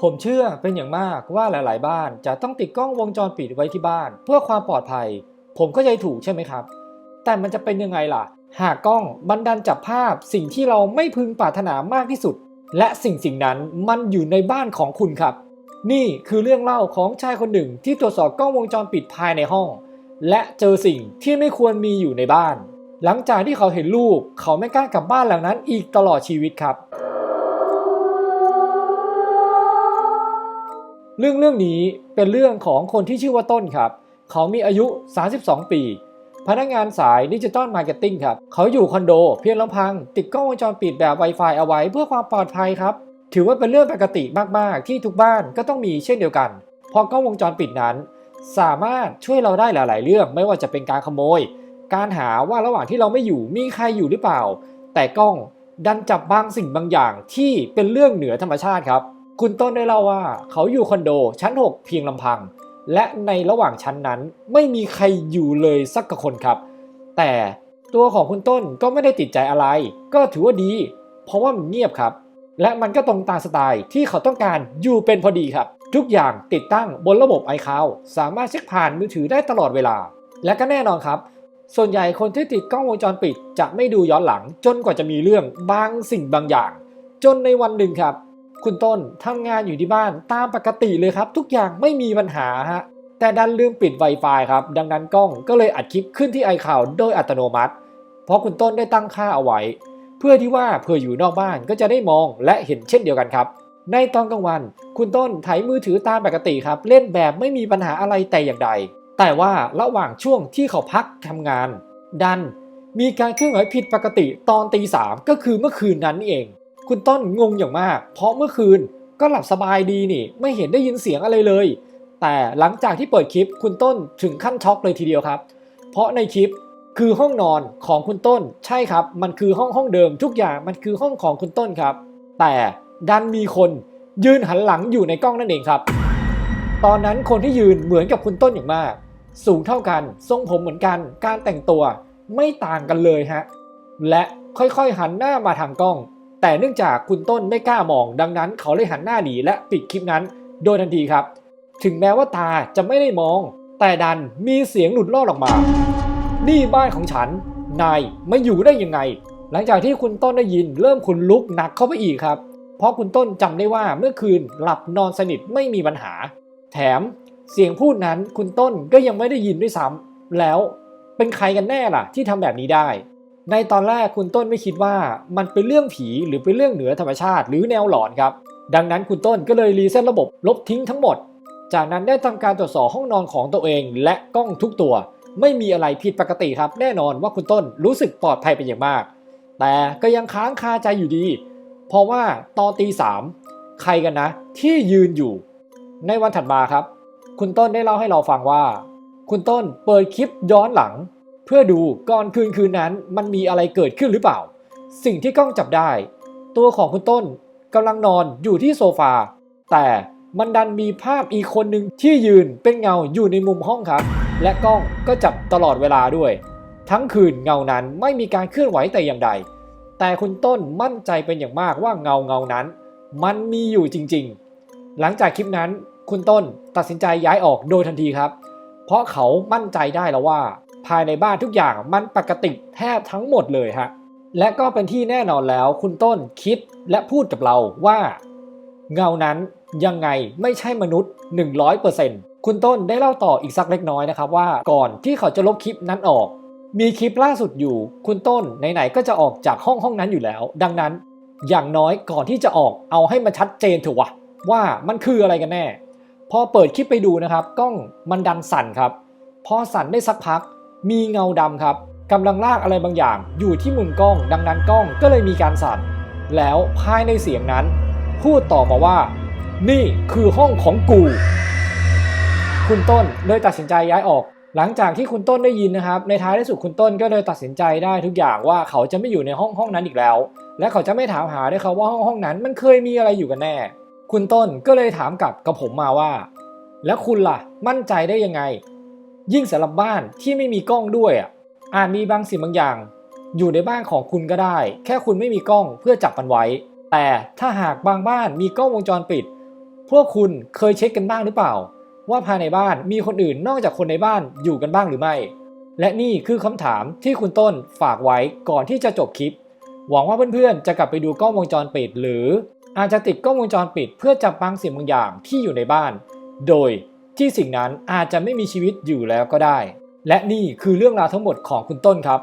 ผมเชื่อเป็นอย่างมากว่าหลาย ๆ บ้านจะต้องติดกล้องวงจรปิดไว้ที่บ้าน เพื่อความปลอดภัย ผมก็ใจถูกใช่ไหมครับ แต่มันจะเป็นยังไงล่ะ หากกล้องบันดันจับภาพสิ่งที่เราไม่พึงปรารถนามากที่สุด และสิ่งสิ่งนั้นมันอยู่ในบ้านของคุณครับ นี่คือเรื่องเล่าของชายคนหนึ่งที่ตรวจสอบกล้องวงจรปิดภายในห้อง และเจอสิ่งที่ไม่ควรมีอยู่ในบ้าน หลังจากที่เขาเห็นรูปเขาไม่กล้ากลับบ้านหลังนั้นอีกตลอดชีวิตครับ เรื่องเรื่องนี้เป็นเรื่องของคนที่ชื่อว่าต้นครับ เขามีอายุ 32 ปี พนักงานสายดิจิตอลมาร์เก็ตติ้งครับ เขาอยู่คอนโดเพียงลำพัง ติดกล้องวงจรปิดแบบ Wi-Fi เอาไว้เพื่อความปลอดภัยครับ ถือว่าเป็นเรื่องปกติมาก ๆ ที่ทุกบ้านก็ต้องมีเช่นเดียวกันเพราะกล้องวงจรปิดนั้น สามารถช่วยเราได้หลาย ๆ เรื่อง ไม่ว่าจะเป็นการขโมย การหาว่าระหว่างที่เราไม่อยู่มีใครอยู่หรือเปล่า แต่กล้องดันจับบางสิ่งบางอย่างที่เป็นเรื่องเหนือธรรมชาติครับ คุณต้นได้เล่าว่าเขาอยู่คอนโดชั้น 6 เพียงลำพัง และในระหว่างชั้นนั้นไม่มีใครอยู่เลยสักกคนครับ แต่ตัวของคุณต้นก็ไม่ได้ติดใจอะไร ก็ถือว่าดี เพราะว่ามันเงียบครับ และมันก็ตรงตามสไตล์ที่เขาต้องการอยู่เป็นพอดีครับ ทุกอย่างติดตั้งบนระบบ iCloud สามารถเช็คผ่านมือถือได้ตลอดเวลา และก็แน่นอนครับ ส่วนใหญ่คนที่ติดกล้องวงจรปิด จะไม่ดูย้อนหลังจนกว่าจะมีเรื่องบางสิ่งบางอย่าง จนในวันหนึ่งครับ คุณต้นทำงานอยู่ที่บ้านตามปกติเลยครับ ทุกอย่างไม่มีปัญหาฮะแต่ดันลืมปิด Wi-Fi ครับ ดังนั้นกล้องก็เลยอัดคลิปขึ้นที่ iCloud โดยอัตโนมัติ เพราะคุณต้นได้ตั้งค่าเอาไว้ เพื่อที่ว่าเผื่ออยู่นอกบ้านก็จะได้มองและเห็นเช่นเดียวกันครับ ในตอนกลางวัน คุณต้นไถมือถือตามปกติครับ เล่นแบบไม่มีปัญหาอะไรแต่อย่างใด แต่ว่าระหว่างช่วงที่เขาพักทำงาน ดันมีการเคลื่อนไหวผิดปกติตอนตีสามก็คือเมื่อคืนนั้นเอง คุณต้นงงอย่างมาก เพราะเมื่อคืนก็หลับสบายดีนี่ ไม่เห็นได้ยินเสียงอะไรเลย แต่หลังจากที่เปิดคลิปคุณต้นถึงขั้นช็อกเลยทีเดียวครับ เพราะในคลิปคือห้องนอนของคุณต้นใช่ครับ มันคือห้องห้องเดิมทุกอย่างมันคือห้องของคุณต้นครับ แต่ดันมีคนยืนหันหลังอยู่ในกล้องนั่นเองครับ ตอนนั้นคนที่ยืนเหมือนกับคุณต้นอย่างมาก สูงเท่ากันทรงผมเหมือนกัน การแต่งตัวไม่ต่างกันเลยฮะและค่อยๆหันหน้ามาทางกล้อง แต่เนื่องจากคุณต้นไม่กล้ามอง ดังนั้นเขาเลยหันหน้าหนีและปิดคลิปนั้น โดยทันทีครับ ถึงแม้ว่าตาจะไม่ได้มอง แต่ดันมีเสียงหลุดลอดออกมา นี่บ้านของฉัน นายมาอยู่ได้ยังไง หลังจากที่คุณต้นได้ยินเริ่มขนลุกหนักเข้าไปอีกครับ เพราะคุณต้นจำได้ว่าเมื่อคืนหลับนอนสนิทไม่มีปัญหา แถมเสียงพูดนั้นคุณต้นก็ยังไม่ได้ยินด้วยซ้ำแล้วเป็นใครกันแน่ล่ะ ที่ทำแบบนี้ได้ ในตอนแรกคุณต้นไม่คิดว่ามันเป็นเรื่องผีหรือเป็นเรื่องเหนือธรรมชาติ หรือแนวหลอนครับ ดังนั้นคุณต้นก็เลยรีเซ็ตระบบลบทิ้งทั้งหมด จากนั้นได้ทำการตรวจสอบห้องนอนของตัวเอง และกล้องทุกตัว ไม่มีอะไรผิดปกติครับ แน่นอนว่าคุณต้นรู้สึกปลอดภัยเป็นอย่างมาก แต่ก็ยังค้างคาใจอยู่ดี เพราะว่าตอนตีสามใครกันนะ ที่ยืนอยู่ ในวันถัดมาครับ คุณต้นได้เล่าให้เราฟังว่า คุณต้นเปิดคลิปย้อนหลัง พื่อดูก่อนคืนคืนนั้นมันมีอะไรเกิดขึ้นหรือเปล่า สิ่งที่กล้องจับได้ ตัวของคุณต้นกำลังนอนอยู่ที่โซฟา แต่มันดันมีภาพอีกคนหนึ่งที่ยืนเป็นเงาอยู่ในมุมห้องครับ และกล้องก็จับตลอดเวลาด้วย ทั้งคืนเงานั้นไม่มีการเคลื่อนไหวแต่อย่างใด แต่คุณต้นมั่นใจเป็นอย่างมากว่าเงาเงานั้น มันมีอยู่จริง ๆ หลังจากคลิปนั้นคุณต้นตัดสินใจย้ายออกโดยทันทีครับ เพราะเขามั่นใจได้แล้วว่า ภายในบ้านทุกอย่างมันปกติแทบทั้งหมดเลยฮะและก็เป็นที่แน่นอนแล้วคุณต้นคิดและพูดกับเราว่า เงานั้นยังไงไม่ใช่มนุษย์ 100%คุณต้นได้เล่าต่ออีกสักเล็กน้อยนะครับว่าก่อนที่เขาจะลบคลิปนั้นออก มีคลิปล่าสุดอยู่ คุณต้นไหนๆก็จะออกจากห้องห้องนั้นอยู่แล้ว ดังนั้น อย่างน้อยก่อนที่จะออกเอาให้มันชัดเจนเถอะวะว่ามันคืออะไรกันแน่ พอเปิดคลิปไปดูนะครับกล้องมันดันสั่นครับ พอสั่นได้สักพัก มีเงาดำครับกำลังลากอะไรบางอย่างอยู่ที่มุมกล้อง ดังนั้นกล้องก็เลยมีการสั่น แล้วภายในเสียงนั้น พูดต่อมาว่า นี่คือห้องของกู คุณต้นเลยตัดสินใจย้ายออก หลังจากที่คุณต้นได้ยินนะครับ ในท้ายที่สุดคุณต้นก็เลยตัดสินใจได้ทุกอย่างว่าเขาจะไม่อยู่ในห้องห้องนั้นอีกแล้ว และเขาจะไม่ถามหาด้วยครับว่าห้องห้องนั้นมันเคยมีอะไรอยู่กันแน่ คุณต้นก็เลยถามกลับกับผมมาว่า แล้วคุณล่ะ มั่นใจได้ยังไง ยิ่งสำหรับบ้านที่ไม่มีกล้องด้วยอะอาจมีบางสิ่งบางอย่าง อยู่ในบ้านของคุณก็ได้ แค่คุณไม่มีกล้องเพื่อจับมันไว้ แต่ถ้าหากบางบ้านมีกล้องวงจรปิด พวกคุณเคยเช็คกันบ้างหรือเปล่า ว่าภายในบ้านมีคนอื่นนอกจากคนในบ้านอยู่กันบ้างหรือไม่ และนี่คือคำถามที่คุณต้นฝากไว้ก่อนที่จะจบคลิป หวังว่าเพื่อนๆจะกลับไปดูกล้องวงจรปิด หรืออาจจะติดกล้องวงจรปิด เพื่อจับบางสิ่งบางอย่างที่อยู่ในบ้าน โดย ที่สิ่งนั้นอาจจะไม่มีชีวิตอยู่แล้วก็ได้ และนี่คือเรื่องราวทั้งหมดของคุณต้นครับ